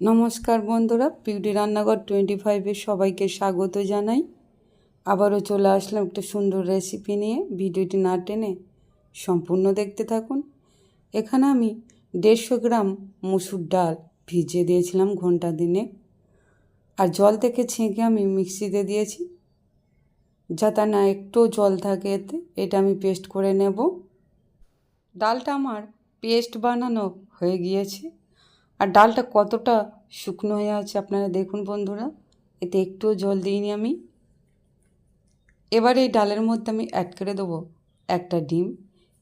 নমস্কার বন্ধুরা পিউডি রান্নাঘর টোয়েন্টি ফাইভে সবাইকে স্বাগত জানাই। আবারও চলে আসলাম একটা সুন্দর রেসিপি নিয়ে। ভিডিওটি না টেনে সম্পূর্ণ দেখতে থাকুন। এখানে আমি দেড়শো গ্রাম মুসুর ডাল ভিজিয়ে দিয়েছিলাম ঘণ্টা দিনে আর জল থেকে ছেঁকে আমি মিক্সিতে দিয়েছি। যাতে না একটু জল থাকে এতে, এটা আমি পেস্ট করে নেব। ডালটা আমার পেস্ট বানানো হয়ে গিয়েছে। আর ডালটা কতটা শুকনো হয়ে আছে আপনারা দেখুন বন্ধুরা, এতে একটুও জল দিইনি আমি। এবার এই ডালের মধ্যে আমি অ্যাড করে দেবো একটা ডিম।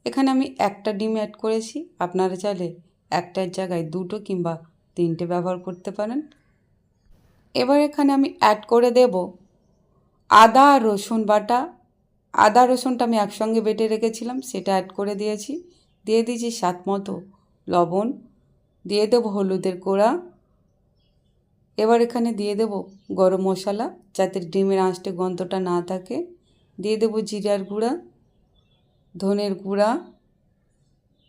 এখানে আমি একটা ডিম অ্যাড করেছি, আপনারা চাইলে একটার জায়গায় দুটো কিংবা তিনটে ব্যবহার করতে পারেন। এবার এখানে আমি অ্যাড করে দেব আদা আর রসুন বাটা। আদা রসুনটা আমি একসঙ্গে বেটে রেখেছিলাম, সেটা অ্যাড করে দিয়েছি। দিয়ে দিয়েছি স্বাদ মতো লবণ। দিয়ে দেবো হলুদের গুঁড়া। এবার এখানে দিয়ে দেবো গরম মশলা যাতে ডিমের আঁচটে গন্ধটা না থাকে। দিয়ে দেবো জিরার গুঁড়া, ধনের গুঁড়া।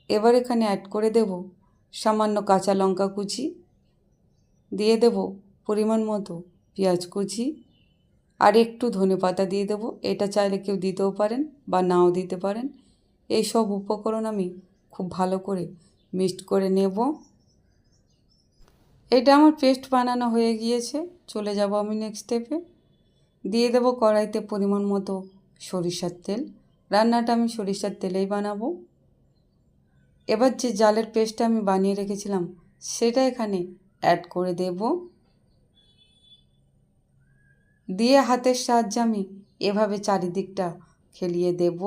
এবার এখানে অ্যাড করে দেব সামান্য কাঁচা লঙ্কা কুচি। দিয়ে দেব পরিমাণ মতো পেঁয়াজ কুচি। আর একটু ধনে পাতা দিয়ে দেবো। এটা চাইলে কেউ দিতেও পারেন বা নাও দিতে পারেন। এই সব উপকরণ আমি খুব ভালো করে মিক্সড করে নেব। এটা আমার পেস্ট বানানো হয়ে গিয়েছে। চলে যাব আমি নেক্সট স্টেপে দিয়ে দেবো কড়াইতে পরিমাণ মতো সরিষার তেল। রান্নাটা আমি সরিষার তেলেই বানাবো। এবার যে জালের পেস্টটা আমি বানিয়ে রেখেছিলাম, সেটা এখানে অ্যাড করে দেব। দিয়ে হাতের সাহায্যে আমি এভাবে চারিদিকটা খেলিয়ে দেব।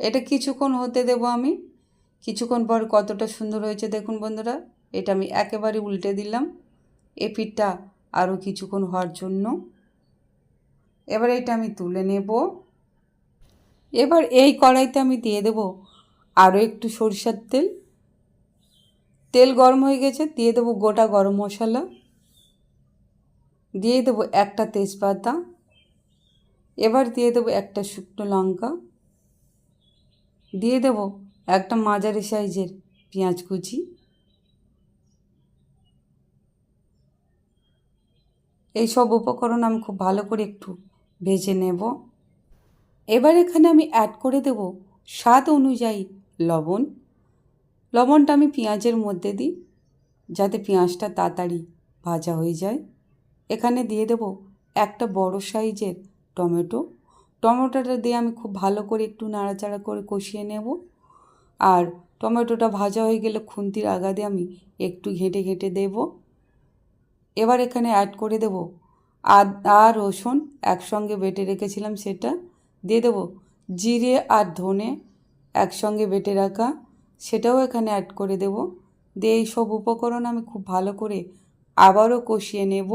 এটা কিছুক্ষণ হতে দেব আমি। কিছুক্ষণ পর কতটা সুন্দর হয়েছে দেখুন বন্ধুরা, এটা আমি একেবারে উল্টে দিলাম। এ পিঠটা আরও কিছুক্ষণ হওয়ার জন্য। এবার এটা আমি তুলে নেব। এবার এই কড়াইতে আমি দিয়ে দেব আরও একটু সরিষার তেল। তেল গরম হয়ে গেছে, দিয়ে দেবো গোটা গরম মশলা। দিয়ে দেবো একটা তেজপাতা। এবার দিয়ে দেবো একটা শুকনো লঙ্কা। দিয়ে দেবো একটা মাঝারি সাইজের পেঁয়াজ কুচি। এই সব উপকরণ আমি খুব ভালো করে একটু ভেজে নেব। এবার এখানে আমি অ্যাড করে দেব স্বাদ অনুযায়ী লবণ। লবণটা আমি পেঁয়াজের মধ্যে দিই, যাতে পেঁয়াজটা তাড়াতাড়ি ভাজা হয়ে যায়। এখানে দিয়ে দেব একটা বড় সাইজের টমেটো। টমেটোটা দিয়ে আমি খুব ভালো করে একটু নাড়াচাড়া করে কষিয়ে নেব। আর টমেটোটা ভাজা হয়ে গেলে খুন্তির আগা দিয়ে আমি একটু ঘেঁটে ঘেঁটে দেব। এবার এখানে অ্যাড করে দেব আদা রসুন একসঙ্গে বেটে রেখেছিলাম সেটা। দিয়ে দেবো জিরে আর ধনে একসঙ্গে বেটে রাখা, সেটাও এখানে অ্যাড করে দেব। দিয়ে এই সব উপকরণ আমি খুব ভালো করে আবারও কষিয়ে নেব।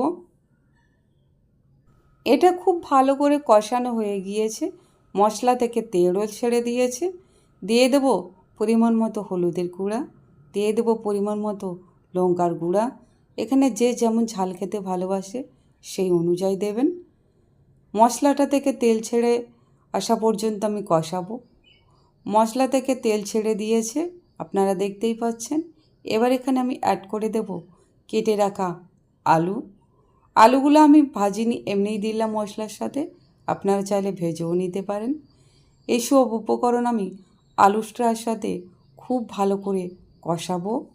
এটা খুব ভালো করে কষানো হয়ে গিয়েছে। মশলা থেকে তেলও ছেড়ে দিয়েছে। দিয়ে দেবো পরিমাণ মতো হলুদের গুঁড়া, দিয়ে দেবো পরিমাণ মতো লঙ্কার গুঁড়া। এখানে যে যেমন ঝাল খেতে ভালোবাসে, সেই অনুযায়ী দেবেন। মশলাটা থেকে তেল ছেড়ে আসা পর্যন্ত আমি কষাবো। মশলা থেকে তেল ছেড়ে দিয়েছে, আপনারা দেখতেই পাচ্ছেন। এবার এখানে আমি অ্যাড করে দেব কেটে রাখা আলু। আলুগুলো আমি ভাজিনি, এমনিই দিলাম মশলার সাথে। আপনারা চাইলে ভেজেও নিতে পারেন। এইসব উপকরণ আমি আলুটার সাথে খুব ভালো করে কষাবো।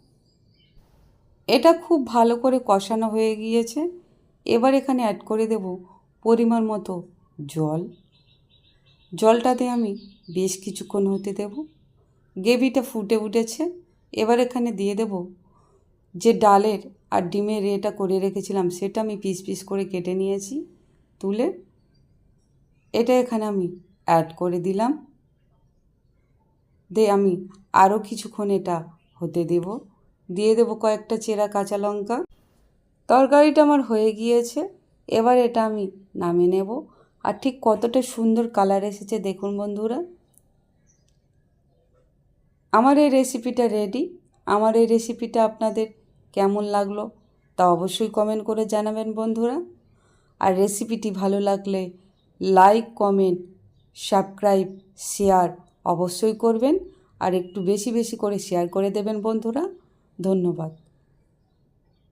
এটা খুব ভালো করে কষানো হয়ে গিয়েছে। এবার এখানে অ্যাড করে দেব পরিমাণ মতো জল। জলটাতে আমি বেশ কিছুক্ষণ হতে দেব। গ্রেভিটা ফুটে উঠেছে। এবার এখানে দিয়ে দেব যে ডালের আর ডিমের এটা করে রেখেছিলাম, সেটা আমি পিস পিস করে কেটে নিয়েছি তুলে। এটা এখানে আমি অ্যাড করে দিলাম। দিয়ে আমি আরও কিছুক্ষণ এটা হতে দেব। দিয়ে দেবো কয়েকটা চেরা কাঁচা লঙ্কা। তরকারিটা আমার হয়ে গিয়েছে। এবার এটা আমি নামিয়ে নেব। আর ঠিক কতটা সুন্দর কালার এসেছে দেখুন বন্ধুরা। আমার এই রেসিপিটা রেডি আমার এই রেসিপিটা আপনাদের কেমন লাগল তা অবশ্যই কমেন্ট করে জানাবেন বন্ধুরা। আর রেসিপিটি ভালো লাগলে লাইক কমেন্ট সাবস্ক্রাইব শেয়ার অবশ্যই করবেন আর একটু বেশি বেশি করে শেয়ার করে দেবেন বন্ধুরা। ধন্যবাদ।